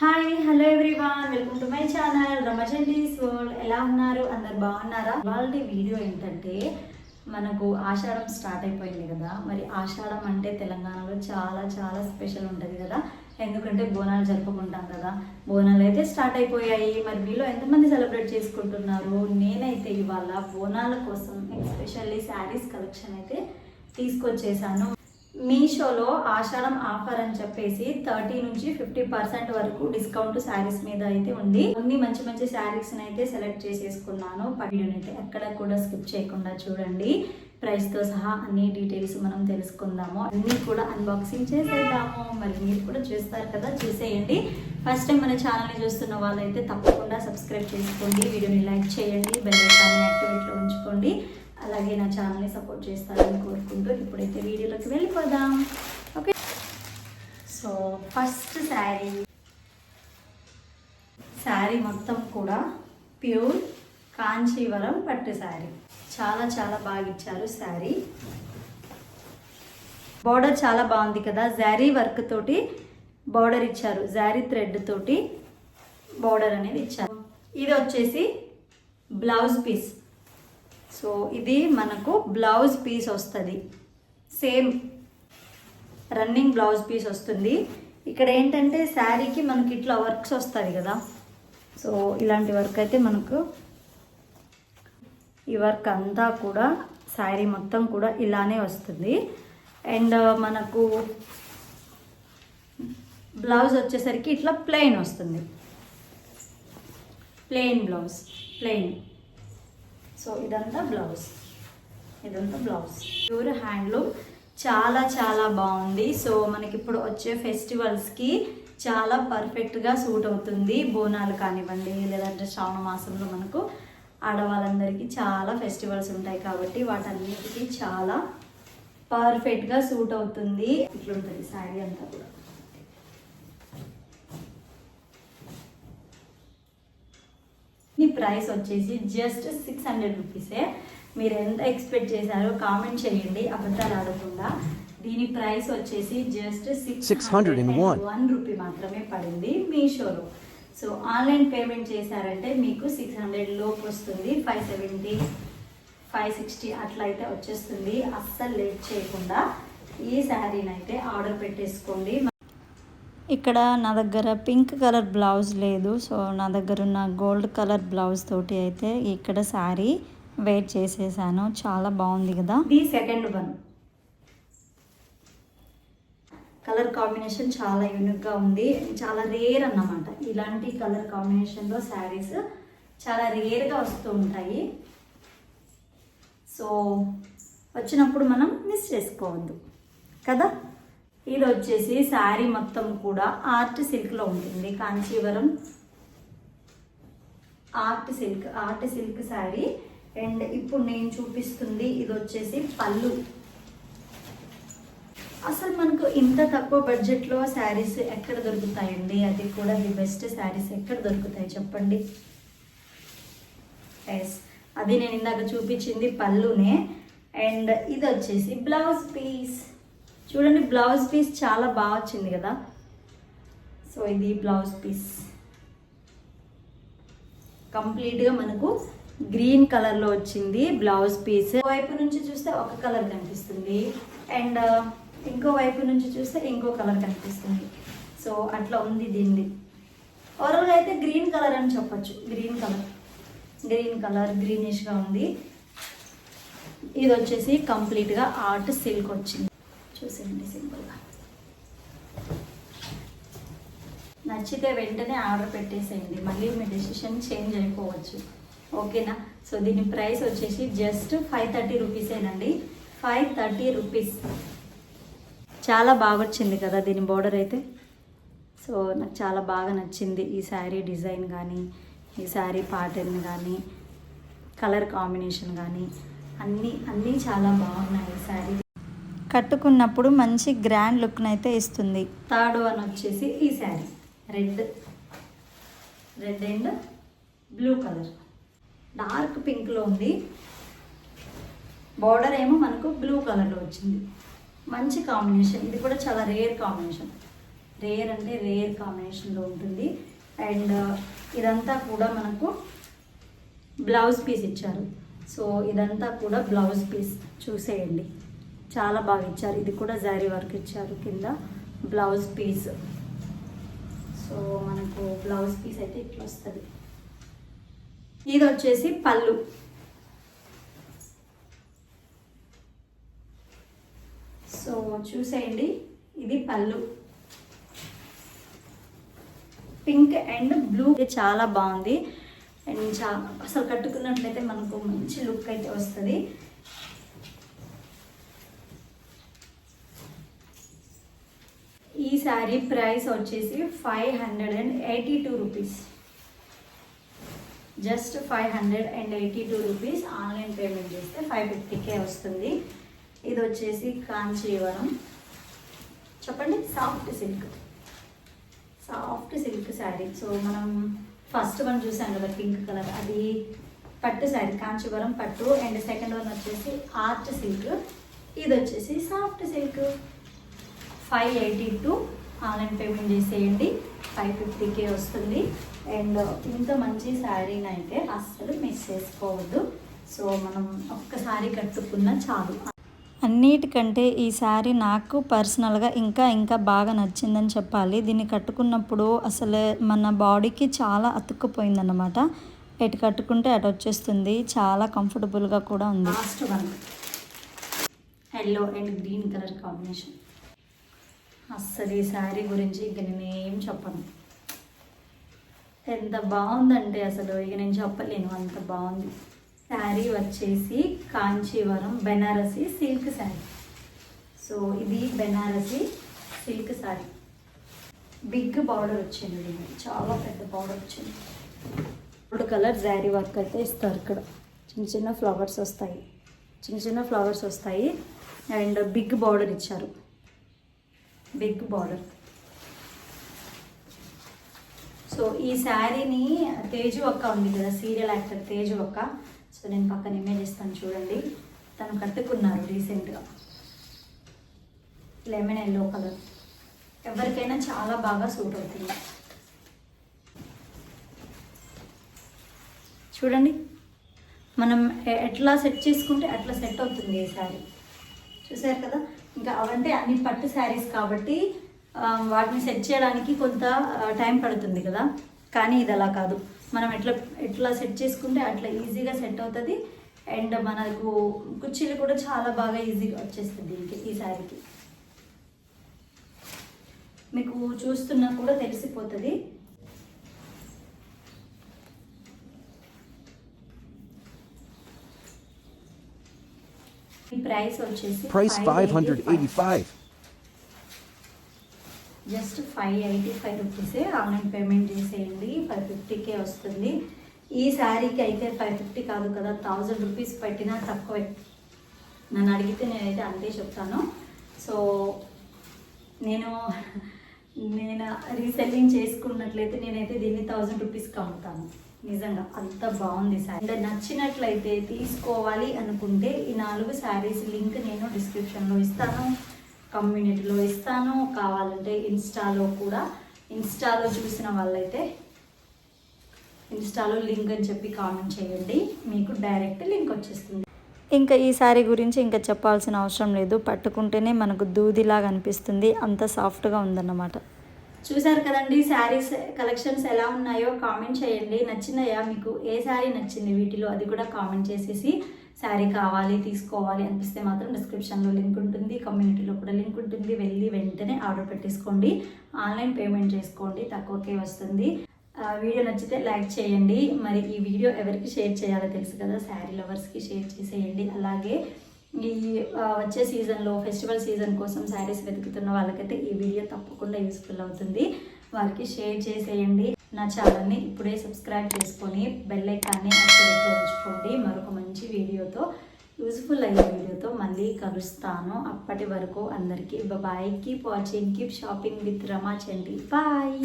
Hi hello everyone welcome to my channel Ramachandi's world ఎలా ఉన్నారు? అందరు బాగున్నారా? వాళ్ళ వీడియో ఏంటంటే మనకు ఆషాఢం స్టార్ట్ అయిపోయింది కదా. మరి ఆషాఢం అంటే తెలంగాణలో చాలా చాలా స్పెషల్ ఉంటుంది కదా. ఎందుకంటే బోనాలు జరుపుకుంటాం కదా. బోనాలు అయితే స్టార్ట్ అయిపోయాయి. మరి మీలో ఎంతమంది సెలబ్రేట్ చేసుకుంటున్నారు? నేనైతే ఇవాళ బోనాల కోసం ఎస్పెషల్లీ శారీస్ కలెక్షన్ అయితే తీసుకొచ్చేసాను. మీషోలో ఆషాఢం ఆఫర్ అని చెప్పేసి థర్టీ నుంచి ఫిఫ్టీ పర్సెంట్ వరకు డిస్కౌంట్ శారీస్ మీద అయితే ఉంది. అన్ని మంచి మంచి శారీస్ అయితే సెలెక్ట్ చేసేసుకున్నాను. వీడియోని అయితే ఎక్కడ కూడా స్కిప్ చేయకుండా చూడండి. ప్రైస్తో సహా అన్ని డీటెయిల్స్ మనం తెలుసుకుందాము. అన్ని కూడా అన్బాక్సింగ్ చేసేద్దాము. మరి మీరు కూడా చూస్తారు కదా చూసేయండి. ఫస్ట్ టైం మన ఛానల్ని చూస్తున్న వాళ్ళైతే తప్పకుండా సబ్స్క్రైబ్ చేసుకోండి. వీడియోని లైక్ చేయండి. బెల్ ఐకాన్ని యాక్టివేట్లో ఉంచుకోండి. అలాగే నా ఛానల్ని సపోర్ట్ చేస్తారని కోరుకుంటూ ఇప్పుడైతే వీడియోలోకి వెళ్ళిపోదాం. Okay so first sari sari మొత్తం కూడా ప్యూర్ కాంచీవరం పట్టు శారీ చాలా చాలా బాగా ఇచ్చారు శారీ బార్డర్ చాలా బాగుంది కదా? జారీ వర్క్ తోటి బార్డర్ ఇచ్చారు. జారీ థ్రెడ్ తోటి బార్డర్ అనేది ఇచ్చారు. ఇది వచ్చేసి బ్లౌజ్ పీస్ సో ఇది మనకు బ్లౌజ్ పీస్ వస్తుంది. సేమ్ రన్నింగ్ బ్లౌజ్ పీస్ వస్తుంది. ఇక్కడ ఏంటంటే శారీకి మనకి ఇట్లా వర్క్స్ వస్తుంది కదా. సో ఇలాంటి వర్క్ అయితే మనకు ఈ వర్క్ అంతా కూడా శారీ మొత్తం కూడా ఇలానే వస్తుంది. అండ్ మనకు బ్లౌజ్ వచ్చేసరికి ఇట్లా ప్లెయిన్ వస్తుంది. Plain blouse plain. సో ఇదంతా బ్లౌజ్. ఇదంతా బ్లౌజ్. Pure handloom. చాలా చాలా బాగుంది. సో మనకి ఇప్పుడు వచ్చే ఫెస్టివల్స్కి చాలా పర్ఫెక్ట్గా సూట్ అవుతుంది. బోనాలు కానివ్వండి లేదంటే శ్రావణ మాసంలో మనకు ఆడవాళ్ళందరికీ చాలా ఫెస్టివల్స్ ఉంటాయి కాబట్టి వాటన్నిటికీ చాలా పర్ఫెక్ట్గా సూట్ అవుతుంది. ఇట్లుంటుంది శారీ అంతా కూడా. ప్రైస్ వచ్చేసి జస్ట్ సిక్స్ హండ్రెడ్ రూపీసే మీరు ఎంత ఎక్స్పెక్ట్ చేశారో కామెంట్ చేయండి అబద్ధాలు ఆడకుండా. దీని ప్రైస్ వచ్చేసి జస్ట్ సిక్స్ 601. వన్ రూపీ మాత్రమే పడింది మీషోలో. సో ఆన్లైన్ పేమెంట్ చేశారంటే మీకు సిక్స్ హండ్రెడ్ లోపు వస్తుంది. ఫైవ్ సెవెంటీ ఫైవ్ సిక్స్టీ అట్లా అయితే వచ్చేస్తుంది. అస్సలు లేట్ చేయకుండా ఈ శారీని అయితే ఆర్డర్ పెట్టేసుకోండి. ఇక్కడ నా దగ్గర పింక్ కలర్ బ్లౌజ్ లేదు. సో నా దగ్గర ఉన్న గోల్డ్ కలర్ బ్లౌజ్ తోటి అయితే ఇక్కడ శారీ వెయిట్ చేసేసాను. చాలా బాగుంది కదా. The second one. Colour combination చాలా యూనిక్గా ఉంది. చాలా రేర్ అన్నమాట. ఇలాంటి కలర్ కాంబినేషన్లో శారీస్ చాలా రేర్గా వస్తూ ఉంటాయి. సో వచ్చినప్పుడు మనం మిస్ చేసుకోవద్దు. కదా? ఇది వచ్చేసి శారీ మొత్తం కూడా ఆర్ట్ సిల్క్లో ఉంటుంది. Kanjeevaram art silk art silk sari. And ఇప్పుడు నేను చూపిస్తుంది ఇది వచ్చేసి పళ్ళు. అసలు మనకు ఇంత తక్కువ బడ్జెట్లో శారీస్ ఎక్కడ దొరుకుతాయండి? అది కూడా ది బెస్ట్ శారీస్ ఎక్కడ దొరుకుతాయి చెప్పండి? ఎస్ అది నేను ఇందాక చూపించింది పళ్ళునే. అండ్ ఇది వచ్చేసి బ్లౌజ్ పీస్. చూడండి బ్లౌజ్ పీస్ చాలా బాగా వచ్చింది కదా. సో ఇది బ్లౌజ్ పీస్ కంప్లీట్గా మనకు గ్రీన్ కలర్లో వచ్చింది బ్లౌజ్ పీస్ వైపు నుంచి చూస్తే ఒక కలర్ కనిపిస్తుంది. అండ్ uh, ఇంకో వైపు నుంచి చూస్తే ఇంకో కలర్ కనిపిస్తుంది. సో అట్లా ఉంది దీనిది. ఓవరాల్గా అయితే గ్రీన్ కలర్ అని చెప్పొచ్చు. గ్రీన్ కలర్ గ్రీన్ కలర్ గ్రీనిష్గా ఉంది. ఇది వచ్చేసి కంప్లీట్గా ఆర్ట్ సిల్క్ వచ్చింది. చూసేయండి సింపుల్గా నచ్చితే వెంటనే ఆర్డర్ పెట్టేసేయండి. మళ్ళీ మీ డెసిషన్ చేంజ్ అయిపోవచ్చు. ఓకేనా? సో దీని ప్రైస్ వచ్చేసి జస్ట్ ఫైవ్ థర్టీ రూపీసేనండి ఫైవ్ థర్టీ రూపీస్. చాలా బాగా వచ్చింది కదా దీని బార్డర్ అయితే. సో నాకు చాలా బాగా నచ్చింది ఈ శారీ డిజైన్ కానీ ఈ శారీ ప్యాటర్న్ కానీ కలర్ కాంబినేషన్ కానీ అన్నీ అన్నీ చాలా బాగున్నాయి ఈ శారీ. కట్టుకున్నప్పుడు మంచి గ్రాండ్ లుక్ని అయితే ఇస్తుంది. థర్డ్ వన్ వచ్చేసి ఈ sari. Red. Red and blue colour. Dark పింక్లో ఉంది. బార్డర్ ఏమో మనకు బ్లూ కలర్లో వచ్చింది. మంచి కాంబినేషన్. ఇది కూడా చాలా రేర్ కాంబినేషన్. రేర్ అంటే రేర్ కాంబినేషన్లో ఉంటుంది. అండ్ ఇదంతా కూడా మనకు బ్లౌజ్ పీస్ ఇచ్చారు. సో ఇదంతా కూడా బ్లౌజ్ పీస్ చూసేయండి. చాలా బాగా ఇచ్చారు. ఇది కూడా జారీ వర్క్ ఇచ్చారు కింద. బ్లౌజ్ పీస్ సో మనకు బ్లౌజ్ పీస్ అయితే ఇట్లా వస్తుంది. ఇది వచ్చేసి పళ్ళు. సో చూసేయండి. ఇది పళ్ళు. పింక్ అండ్ బ్లూ చాలా బాగుంది. అండ్ చా అసలు కట్టుకున్నట్లయితే మనకు మంచి లుక్ అయితే వస్తుంది. ఈ శారీ ప్రైస్ వచ్చేసి five hundred and eighty two rupees just five hundred and eighty two rupees online payment చేస్తే ఫైవ్ ఫిఫ్టీకే వస్తుంది. ఇది వచ్చేసి కాంచీవరం. చెప్పండి soft silk soft silk sari. So మనం ఫస్ట్ వన్ చూసాం కదా పింక్ కలర్ అది పట్టు శారీ కాంచీవరం పట్టు. అండ్ సెకండ్ వన్ వచ్చేసి ఆర్ట్ సిల్క్ ఇది వచ్చేసి soft silk five eighty two online payment చేసేయండి. ఫైవ్ ఫిఫ్టీకే వస్తుంది. అండ్ ఇంత మంచి శారీని అయితే అస్సలు మిస్ చేసుకోవద్దు. సో మనం ఒక్కసారి కట్టుకున్న చాలు. అన్నిటికంటే ఈ శారీ నాకు పర్సనల్గా ఇంకా ఇంకా బాగా నచ్చిందని చెప్పాలి. దీన్ని కట్టుకున్నప్పుడు అసలు మన బాడీకి చాలా అతుక్కుపోయిందన్నమాట. ఎటు కట్టుకుంటే అటు వచ్చేస్తుంది. చాలా కంఫర్టబుల్గా కూడా ఉంది. Last one yellow and green colour combination అస్సలు ఈ శారీ గురించి ఇక నేను చెప్పను. ఎంత బాగుందంటే అసలు ఇక నేను చెప్పలేను అంత బాగుంది. శారీ వచ్చేసి కాంచీవరం బెనారసి సిల్క్ శారీ. సో ఇది Banarasi silk sari. Big border వచ్చింది దీనికి చాలా పెద్ద బార్డర్ వచ్చింది. మూడు కలర్ శారీ వర్క్ అయితే ఇస్తారు ఇక్కడ. చిన్న చిన్న ఫ్లవర్స్ వస్తాయి. చిన్న చిన్న ఫ్లవర్స్ వస్తాయి. అండ్ బిగ్ బార్డర్ ఇచ్చారు. బిగ్ బార్డర్ సో ఈ శారీని తేజు అక్క ఉంది కదా సీరియల్ యాక్టర్ తేజు అక్క సో నేను పక్కన ఇమేజ్ ఇస్తాను చూడండి. తను కట్టుకున్నారు రీసెంట్గా లెమన్ ఎల్లో కలర్ ఎవరికైనా చాలా బాగా సూట్ అవుతుంది. చూడండి. మనం ఎట్లా సెట్ చేసుకుంటే అట్లా సెట్ అవుతుంది ఈ శారీ. చూసారు కదా? ఇంకా అవంటే అన్ని పట్టు శారీస్ కాబట్టి వాటిని సెట్ చేయడానికి కొంత టైం పడుతుంది కదా. కానీ ఇది అలా కాదు. మనం ఎట్లా ఎట్లా సెట్ చేసుకుంటే అట్లా ఈజీగా సెట్ అవుతుంది. అండ్ మనకు కుర్చీలు కూడా చాలా బాగా ఈజీగా వచ్చేస్తుంది దీనికి ఈ శారీకి. మీకు చూస్తున్నా కూడా తెలిసిపోతుంది. ప్రైస్ వచ్చేసి Price 585. 585. Just five eighty five రూపీసే ఆన్లైన్ పేమెంట్ చేసేయండి. ఫైవ్ ఫిఫ్టీకే వస్తుంది. ఈ శారీకి అయితే ఫైవ్ ఫిఫ్టీ కాదు కదా థౌజండ్ రూపీస్ పెట్టినా తక్కువే. నన్ను అడిగితే నేనైతే అంతే చెప్తాను. సో నేను నేను రీసెల్లింగ్ చేసుకున్నట్లయితే నేనైతే దీన్ని థౌజండ్ రూపీస్కి అమ్ముతాను. నిజంగా అంత బాగుంది శారీ అంటే నచ్చినట్లయితే తీసుకోవాలి అనుకుంటే ఈ నాలుగు శారీస్ లింక్ నేను డిస్క్రిప్షన్లో ఇస్తాను కమ్యూనిటీలో ఇస్తాను. కావాలంటే ఇన్స్టాలో కూడా ఇన్స్టాలో చూసిన వాళ్ళైతే ఇన్స్టాలో లింక్ అని చెప్పి కామెంట్ చేయండి. మీకు డైరెక్ట్ లింక్ వచ్చేస్తుంది. ఇంకా ఈ శారీ గురించి ఇంకా చెప్పాల్సిన అవసరం లేదు. పట్టుకుంటేనే మనకు దూదిలాగా అనిపిస్తుంది. అంత సాఫ్ట్గా ఉందన్నమాట. చూసారు కదండి శారీస్ కలెక్షన్స్ ఎలా ఉన్నాయో కామెంట్ చేయండి. నచ్చినాయా? మీకు ఏ శారీ నచ్చింది వీటిలో? అది కూడా కామెంట్ చేసేసి శారీ కావాలి తీసుకోవాలి అనిపిస్తే మాత్రం డిస్క్రిప్షన్లో లింక్ ఉంటుంది కమ్యూనిటీలో కూడా లింక్ ఉంటుంది. వెళ్ళి వెంటనే ఆర్డర్ పెట్టేసుకోండి. ఆన్లైన్ పేమెంట్ చేసుకోండి తక్కువకే వస్తుంది. ఆ, వీడియో నచ్చితే లైక్ చేయండి. మరి ఈ వీడియో ఎవరికి షేర్ చేయాలో తెలుసు కదా శారీ లవర్స్కి షేర్ చేసేయండి. అలాగే ఈ వచ్చే సీజన్లో ఫెస్టివల్ సీజన్ కోసం శారీస్ వెతుకుతున్న వాళ్ళకైతే ఈ వీడియో తప్పకుండా యూస్ఫుల్ అవుతుంది. వారికి షేర్ చేసేయండి. నా ఛానల్ని ఇప్పుడే సబ్స్క్రైబ్ చేసుకొని బెల్ ఐకాన్ని యాక్టివేట్లో ఉంచుకోండి మరొక మంచి వీడియోతో యూస్ఫుల్ అయ్యే వీడియోతో మళ్ళీ కలుస్తాను. అప్పటి వరకు అందరికీ bye. Keep watching keep shopping with Rama Chandi bye.